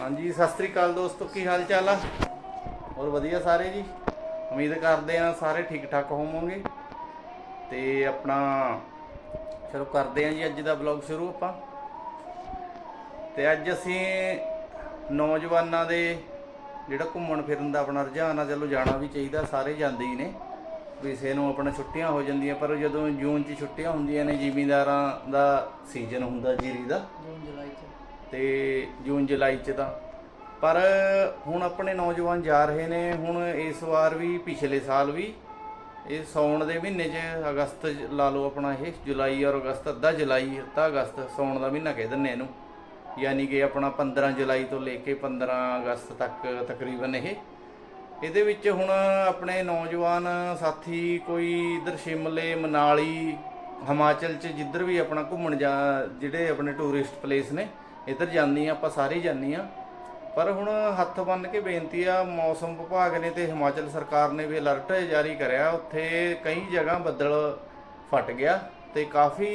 ਹਾਂਜੀ, ਸਤਿ ਸ੍ਰੀ ਅਕਾਲ ਦੋਸਤੋ, ਕੀ ਹਾਲ ਚਾਲ ਆ? ਹੋਰ ਵਧੀਆ ਸਾਰੇ ਜੀ? ਉਮੀਦ ਕਰਦੇ ਆ ਸਾਰੇ ਠੀਕ ਠਾਕ ਹੋਵੋਗੇ। ਤੇ ਆਪਣਾ ਚਲੋ ਕਰਦੇ ਆ ਜੀ ਅੱਜ ਦਾ ਵਲੌਗ ਸ਼ੁਰੂ ਆਪਾਂ। ਤੇ ਅੱਜ ਅਸੀਂ ਨੌਜਵਾਨਾਂ ਦੇ ਜਿਹੜਾ ਘੁੰਮਣ ਫਿਰਨ ਦਾ ਆਪਣਾ ਰੁਝਾਨ ਆ ਚਲੋ ਜਾਣਾ ਵੀ ਚਾਹੀਦਾ, ਸਾਰੇ ਜਾਂਦੇ ਹੀ ਨੇ। ਕਿਸੇ ਨੂੰ ਆਪਣਾ ਛੁੱਟੀਆਂ ਹੋ ਜਾਂਦੀਆਂ, ਪਰ ਜਦੋਂ ਜੂਨ 'ਚ ਛੁੱਟੀਆਂ ਹੁੰਦੀਆਂ ਨੇ, ਜ਼ਿਮੀਂਦਾਰਾਂ ਦਾ ਸੀਜ਼ਨ ਹੁੰਦਾ, ਜੀਰੀ ਦਾ। ਜੂਨ, ਜੁਲਾਈ ਚ। ਤੇ ਜੂਨ, ਜੁਲਾਈ ਚ ਤਾਂ। ਪਰ ਹੁਣ ਆਪਣੇ ਨੌਜਵਾਨ ਜਾ ਰਹੇ ਨੇ, ਹੁਣ ਇਸ ਵਾਰ ਵੀ, ਪਿਛਲੇ ਸਾਲ ਵੀ। ਇਹ ਸੌਣ ਦੇ ਮਹੀਨੇ 'ਚ ਅਗਸਤ ਲਾ ਲਓ ਆਪਣਾ ਇਹ, ਜੁਲਾਈ ਔਰ ਅਗਸਤ, ਅੱਧਾ ਜੁਲਾਈ, ਅੱਧਾ ਅਗਸਤ ਸੌਣ ਦਾ ਮਹੀਨਾ ਕਹਿ ਦਿੰਨੇ ਇਹਨੂੰ। ਯਾਨੀ ਕਿ ਆਪਣਾ 15 ਜੁਲਾਈ ਤੋਂ ਲੈ ਕੇ 15 ਅਗਸਤ ਤੱਕ ਤਕਰੀਬਨ ਇਹ। ਇਹਦੇ ਵਿੱਚ ਹੁਣ ਆਪਣੇ ਨੌਜਵਾਨ ਸਾਥੀ ਕੋਈ ਇਧਰ ਸ਼ਿਮਲੇ, ਮਨਾਲੀ, ਹਿਮਾਚਲ ਚ ਜਿੱਧਰ ਵੀ ਆਪਣਾ ਘੁੰਮਣ ਜਾ, ਜਿਹੜੇ ਆਪਣੇ ਟੂਰਿਸਟ ਪਲੇਸ ਨੇ ਇੱਧਰ ਜਾਂਦੀ ਆ ਆਪਾਂ ਸਾਰੇ ਜਾਂਦੀ ਆ ਪਰ ਹੁਣ ਹੱਥ ਬੰਨ ਕੇ ਬੇਨਤੀ ਆ, ਮੌਸਮ ਵਿਭਾਗ ਨੇ ਤੇ ਹਿਮਾਚਲ ਸਰਕਾਰ ਨੇ ਵੀ ਅਲਰਟ ਜਾਰੀ ਕਰਿਆ। ਉੱਥੇ ਕਈ ਜਗ੍ਹਾ ਬੱਦਲ ਫਟ ਗਿਆ ਤੇ ਕਾਫੀ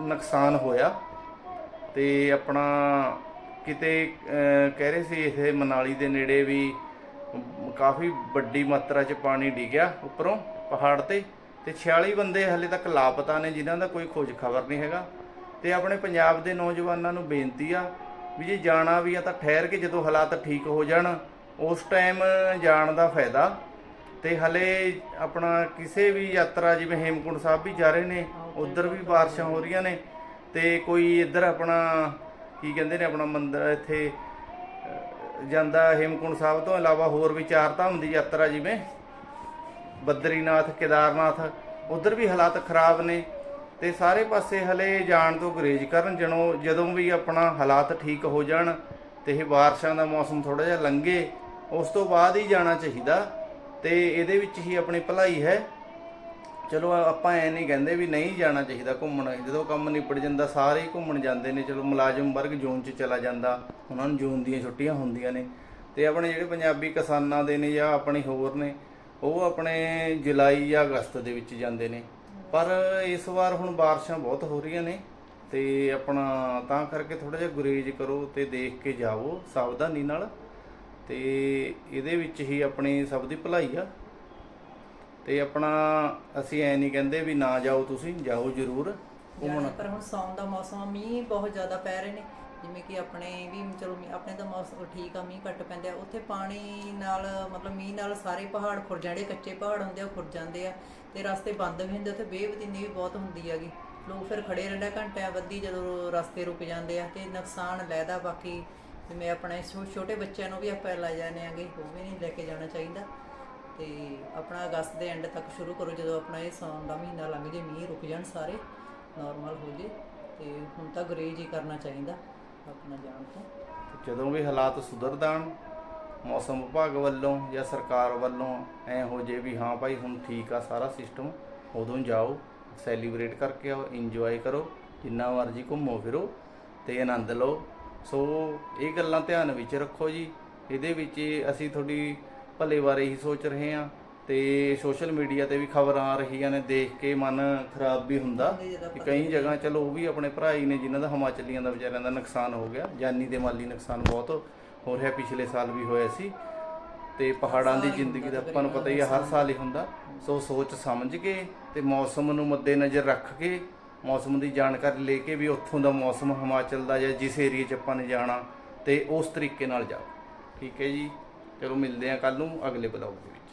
ਨੁਕਸਾਨ ਹੋਇਆ। ਤੇ ਆਪਣਾ ਕਿਤੇ ਕਹਿ ਰਹੇ ਸੀ ਇਥੇ ਮਨਾਲੀ ਦੇ ਨੇੜੇ ਵੀ ਕਾਫੀ ਵੱਡੀ ਮਾਤਰਾ 'ਚ ਪਾਣੀ ਡਿੱਗਿਆ ਉੱਪਰੋਂ ਪਹਾੜ ਤੇ। ਤੇ 46 ਬੰਦੇ ਹਲੇ ਤੱਕ ਲਾਪਤਾ ਨੇ, ਜਿਨ੍ਹਾਂ ਦਾ ਕੋਈ ਖੋਜ ਖਬਰ ਨਹੀਂ ਹੈਗਾ। ਤੇ ਆਪਣੇ ਪੰਜਾਬ ਦੇ ਨੌਜਵਾਨਾਂ ਨੂੰ ਬੇਨਤੀ ਆ ਵੀ ਜੇ ਜਾਣਾ ਵੀ ਆ ਤਾਂ ਠਹਿਰ ਕੇ ਜਦੋਂ ਹਾਲਾਤ ਠੀਕ ਹੋ ਜਾਣ, ਉਸ ਟਾਈਮ ਜਾਣ ਦਾ ਫਾਇਦਾ। ਤੇ ਹਲੇ ਆਪਣਾ ਕਿਸੇ ਵੀ ਯਾਤਰਾ ਜਿਵੇਂ ਹੇਮਕੁੰਟ ਸਾਹਿਬ ਵੀ ਜਾ ਰਹੇ ਨੇ, ਉਧਰ ਵੀ ਬਾਰਿਸ਼ਾਂ ਹੋ ਰਹੀਆਂ ਨੇ ਤੇ ਕੋਈ ਇੱਧਰ ਆਪਣਾ ਕੀ ਕਹਿੰਦੇ ਨੇ ਆਪਣਾ ਮੰਦਰ ਇੱਥੇ ਜਾਂਦਾ ਹੇਮਕੁੰਟ ਸਾਹਿਬ ਤੋਂ ਇਲਾਵਾ ਹੋਰ ਵੀ ਚਾਰ ਧਾਮ ਦੀ ਯਾਤਰਾ ਜਿਵੇਂ, ਬਦਰੀਨਾਥ, ਕੇਦਾਰਨਾਥ, ਉਧਰ ਵੀ ਹਾਲਾਤ ਖਰਾਬ ਨੇ। ਤੇ ਸਾਰੇ ਪਾਸੇ ਹਲੇ ਜਾਣ ਤੋਂ ਗੁਰੇਜ਼ ਕਰਨ, ਜਣੋ ਜਦੋਂ ਵੀ ਆਪਣਾ ਹਾਲਾਤ ਠੀਕ ਹੋ ਜਾਣ ਤੇ ਇਹ ਬਾਰਿਸ਼ਾਂ ਦਾ ਮੌਸਮ ਥੋੜਾ ਜਿਹਾ ਲੰਘੇ, ਉਸ ਤੋਂ ਬਾਅਦ ਹੀ ਜਾਣਾ ਚਾਹੀਦਾ ਤੇ ਇਹਦੇ ਵਿੱਚ ਹੀ ਆਪਣੀ ਭਲਾਈ ਹੈ। ਚਲੋ ਆਪਾਂ ਐ ਨਹੀਂ ਕਹਿੰਦੇ ਵੀ ਨਹੀਂ ਜਾਣਾ ਚਾਹੀਦਾ ਘੁੰਮਣ, ਜਦੋਂ ਕੰਮ ਨਿਪਟ ਜਾਂਦਾ, ਸਾਰੇ ਹੀ ਘੁੰਮਣ ਜਾਂਦੇ ਨੇ, ਚਲੋ ਮੁਲਾਜ਼ਮ ਵਰਗ ਜੂਨ 'ਚ ਚਲਾ ਜਾਂਦਾ, ਉਹਨਾਂ ਨੂੰ ਜੂਨ ਦੀਆਂ ਛੁੱਟੀਆਂ ਹੁੰਦੀਆਂ ਨੇ ਤੇ ਆਪਣੇ ਜਿਹੜੇ ਪੰਜਾਬੀ ਕਿਸਾਨਾਂ ਦੇ ਨੇ ਜਾਂ ਆਪਣੇ ਹੋਰ ਨੇ, ਉਹ ਆਪਣੇ ਜੁਲਾਈ ਜਾਂ ਅਗਸਤ ਦੇ ਵਿੱਚ ਜਾਂਦੇ ਨੇ। ਪਰ ਇਸ ਵਾਰ ਹੁਣ ਬਾਰਿਸ਼ਾਂ ਬਹੁਤ ਹੋ ਰਹੀਆਂ ਨੇ ਤੇ ਆਪਣਾ ਤਾਂ ਕਰਕੇ ਥੋੜਾ ਜਿਹਾ ਗੁਰੇਜ਼ ਕਰੋ ਤੇ ਦੇਖ ਕੇ ਜਾਓ ਸਾਵਧਾਨੀ ਨਾਲ ਤੇ ਇਹਦੇ ਵਿੱਚ ਹੀ ਆਪਣੀ ਸਭ ਦੀ ਭਲਾਈ ਆ। ਤੇ ਆਪਣਾ ਅਸੀਂ ਐ ਨਹੀਂ ਕਹਿੰਦੇ ਵੀ ਨਾ ਜਾਓ ਤੁਸੀਂ ਜਾਓ ਜ਼ਰੂਰ। ਘੁੰਮਣ। ਪਰ ਹੁਣ ਸੌਣ ਦਾ ਮੌਸਮ ਆ, ਮੀਂਹ ਬਹੁਤ ਜ਼ਿਆਦਾ ਪੈ ਰਹੇ ਨੇ। ਜਿਵੇਂ ਕਿ ਆਪਣੇ ਵੀ ਚਲੋ ਮੀਂਹ- ਆਪਣੇ ਤਾਂ ਮੌਸਮ ਠੀਕ ਆ, ਮੀਂਹ ਘੱਟ ਪੈਂਦੇ ਆ ਉੱਥੇ ਪਾਣੀ ਨਾਲ, ਮਤਲਬ ਮੀਂਹ ਨਾਲ ਸਾਰੇ ਪਹਾੜ ਖੁਰ ਜਿਹੜੇ ਕੱਚੇ ਪਹਾੜ ਹੁੰਦੇ ਆ, ਉਹ ਖੁਰ ਜਾਂਦੇ ਆ ਤੇ ਰਸਤੇ ਬੰਦ ਵੀ ਹੁੰਦੇ ਉੱਥੇ ਬੇਵਦੀਨੀ ਵੀ ਬਹੁਤ ਹੁੰਦੀ ਹੈਗੀ। ਲੋਕ ਫਿਰ ਖੜੇ ਰਹਿੰਦੇ ਘੰਟਿਆਂ ਬੱਧੀ ਜਦੋਂ ਰਸਤੇ ਰੁਕ ਜਾਂਦੇ ਆ ਤੇ ਨੁਕਸਾਨ ਲੈਦਾ ਬਾਕੀ, ਜਿਵੇਂ ਆਪਣੇ ਛੋ- ਛੋਟੇ ਬੱਚਿਆਂ ਨੂੰ ਵੀ ਆਪਾਂ ਲੈ ਜਾਂਦੇ ਆਂਗੇ, ਉਹ ਵੀ ਨਹੀਂ ਲੈ ਕੇ ਜਾਣਾ ਚਾਹੀਦਾ। ਤੇ ਆਪਣਾ ਅਗਸਤ ਦੇ ਐਂਡ ਤੱਕ ਸ਼ੁਰੂ ਕਰੋ, ਜਦੋਂ ਆਪਣਾ ਇਹ ਸਾਉਣ ਦਾ ਮਹੀਨਾ ਲੰਘ ਜੇ, ਮੀਂਹ ਰੁਕ ਜਾਣ ਸਾਰੇ ਨਾਰਮਲ ਹੋ ਜੇ, ਤੇ ਹੁਣ ਤਾਂ ਗਰੇਜ ਹੀ ਕਰਨਾ ਚਾਹੀਦਾ। ਆਪਣਾ ਜਾਣ ਤੋਂ। ਜਦੋਂ ਵੀ ਹਾਲਾਤ ਸੁਧਰ ਜਾਣ ਮੌਸਮ ਵਿਭਾਗ ਵੱਲੋਂ ਜਾਂ ਸਰਕਾਰ ਵੱਲੋਂ ਐ ਹੋ ਜੇ ਵੀ ਹਾਂ ਭਾਈ ਹੁਣ ਠੀਕ ਆ, ਸਾਰਾ ਸਿਸਟਮ ਉਦੋਂ ਜਾਓ ਸੈਲੀਬ੍ਰੇਟ ਕਰਕੇ ਆਓ ਇੰਜੋਏ ਕਰੋ, ਜਿੰਨਾ ਮਰਜ਼ੀ ਘੁੰਮੋ ਫਿਰੋ ਤੇ ਆਨੰਦ ਲਓ। ਸੋ ਇਹ ਗੱਲਾਂ ਧਿਆਨ ਵਿੱਚ ਰੱਖੋ ਜੀ। ਇਹਦੇ ਵਿੱਚ ਅਸੀਂ ਤੁਹਾਡੀ ਭਲੇ ਬਾਰੇ ਹੀ ਸੋਚ ਰਹੇ ਹਾਂ। ਤੇ ਸੋਸ਼ਲ ਮੀਡੀਆ ਤੇ ਵੀ ਖਬਰਾਂ ਆ ਰਹੀਆਂ ਨੇ, ਦੇਖ ਕੇ ਮਨ ਖਰਾਬ ਵੀ ਹੁੰਦਾ ਕਿ ਕਈ ਜਗ੍ਹਾ ਚਲੋ ਉਹ ਵੀ ਆਪਣੇ ਭਰਾ ਹੀ ਨੇ ਜਿਨ੍ਹਾਂ ਦਾ ਹਿਮਾਚਲੀਆਂ ਦਾ ਵਿਚਾਰਿਆਂ ਦਾ ਨੁਕਸਾਨ ਹੋ ਗਿਆ। ਜਾਨੀ ਤੇ ਮਾਲੀ ਨੁਕਸਾਨ ਬਹੁਤ ਹੋ ਰਿਹਾ, ਪਿਛਲੇ ਸਾਲ ਵੀ ਹੋਇਆ ਸੀ। ਤੇ ਪਹਾੜਾਂ ਦੀ ਜ਼ਿੰਦਗੀ ਦਾ ਆਪਾਂ ਨੂੰ ਪਤਾ ਹੀ ਆ, ਹਰ ਸਾਲ ਹੀ ਹੁੰਦਾ। ਸੋ ਸੋਚ ਸਮਝ ਕੇ ਤੇ ਮੌਸਮ ਨੂੰ ਮੱਦੇਨਜ਼ਰ ਰੱਖ ਕੇ, ਮੌਸਮ ਦੀ ਜਾਣਕਾਰੀ ਲੈ ਕੇ ਵੀ ਉੱਥੋਂ ਦਾ ਮੌਸਮ ਹਿਮਾਚਲ ਦਾ ਜਾਂ ਜਿਸ ਏਰੀਏ 'ਚ ਆਪਾਂ ਨੇ ਜਾਣਾ ਤੇ ਉਸ ਤਰੀਕੇ ਨਾਲ ਜਾਓ। ਠੀਕ ਹੈ ਜੀ। ਚਲੋ ਮਿਲਦੇ ਹਾਂ ਕੱਲ ਨੂੰ ਅਗਲੇ ਬਲੌਗ ਦੇ ਵਿੱਚ।